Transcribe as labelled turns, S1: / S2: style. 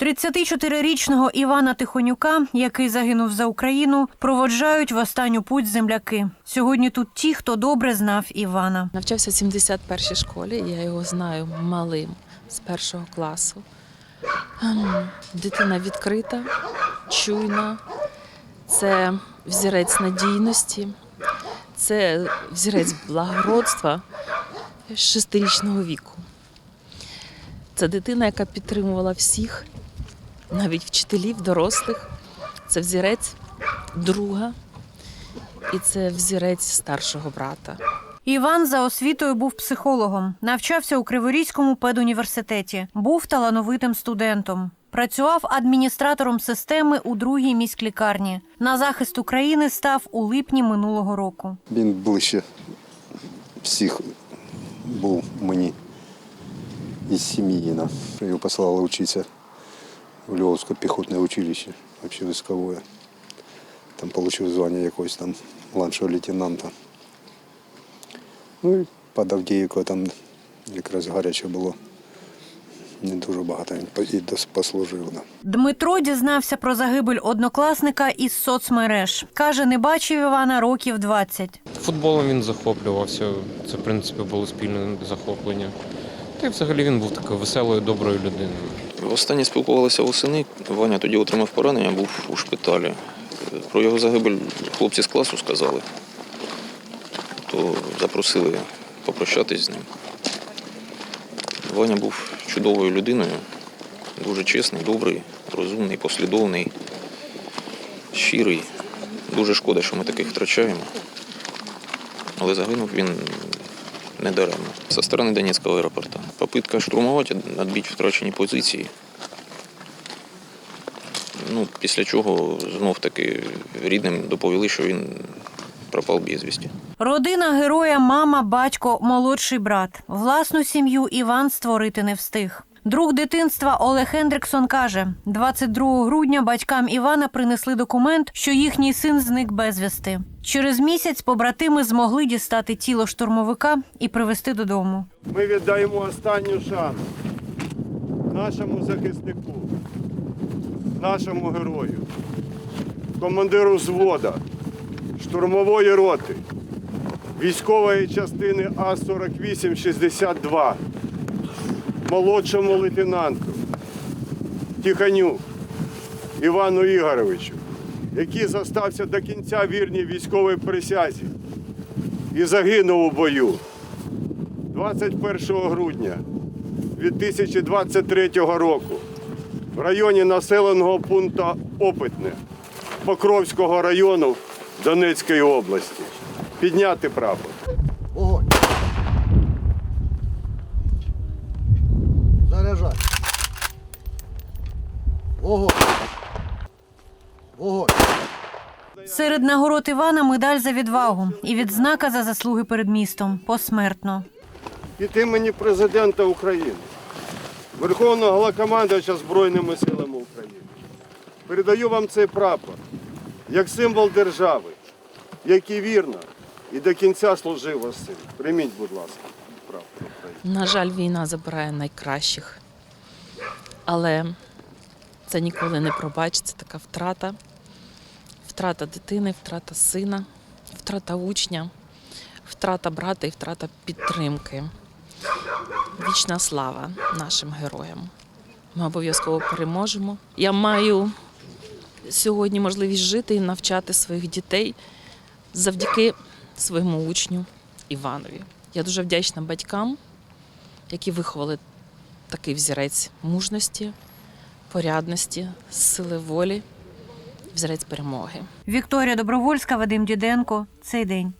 S1: 34-річного Івана Тихонюка, який загинув за Україну, проводжають в останню путь земляки. Сьогодні тут ті, хто добре знав Івана.
S2: Навчався в 71-й школі, я його знаю малим з першого класу. Ем, Дитина відкрита, чуйна, це взірець надійності, це взірець благородства шестирічного віку. Це дитина, яка підтримувала всіх, навіть вчителів, дорослих. Це взірець друга і це взірець старшого брата.
S1: Іван за освітою був психологом, навчався у Криворізькому педуніверситеті, був талановитим студентом. Працював адміністратором системи у другій міськлікарні. На захист України став у липні минулого року.
S3: Він ближче всіх був мені із сім'ї. на. Його послали вчитися в Львовське піхотне училище, військове. Там отримав звання якогось там младшого лейтенанта. Ну і під Авдіївкою там якраз гаряче було. Не дуже багато він послужив.
S1: Дмитро дізнався про загибель однокласника із соцмереж. Каже, не бачив Івана років 20.
S4: Футболом він захоплювався. Це, в принципі, було спільне захоплення. Та й взагалі він був такою веселою, доброю людиною.
S5: Останнє спілкувалися восени. Ваня тоді отримав поранення, був у шпиталі. Про його загибель хлопці з класу сказали, то запросили попрощатись з ним. Ваня був чудовою людиною, дуже чесний, добрий, розумний, послідовний, щирий. Дуже шкода, що ми таких втрачаємо. Але загинув він не даремно. Со сторони Донецького аеропорта. Попитка штурмувати, відбити втрачені позиції. Ну, після чого знов таки рідним доповіли, що він пропав безвісті.
S1: Родина героя, мама, батько, молодший брат. Власну сім'ю Іван створити не встиг. Друг дитинства Олег Хендриксон каже, 22 грудня батькам Івана принесли документ, що їхній син зник безвісти. Через місяць побратими змогли дістати тіло штурмовика і привезти додому.
S6: Ми віддаємо останню шану нашому захиснику, нашому герою, командиру взвода, штурмової роти, військової частини А-4862, молодшому лейтенанту Тиханю Івану Ігоровичу, який зостався до кінця вірній військовій присязі і загинув у бою. 21 грудня 2023 року в районі населеного пункту Опитне Покровського району Донецької області. Підняти прапор.
S7: Огонь. Заряжай. Огонь. Огонь.
S1: Серед нагород Івана медаль за відвагу і відзнака за заслуги перед містом посмертно.
S6: Від імені президента України, Верховного Головнокомандувача Збройними силами України. Передаю вам цей прапор як символ держави, який вірно і до кінця служив вас син. Прийміть, будь ласка, прапор України.
S2: На жаль, війна забирає найкращих. Але це ніколи не пробачиться така втрата. Втрата дитини, втрата сина, втрата учня, втрата брата і втрата підтримки. Вічна слава нашим героям. Ми обов'язково переможемо. Я маю сьогодні можливість жити і навчати своїх дітей завдяки своєму учню Іванові. Я дуже вдячна батькам, які виховали такий взірець мужності, порядності, сили волі, взірець перемоги.
S1: Вікторія Добровольська, Вадим Діденко. Цей день.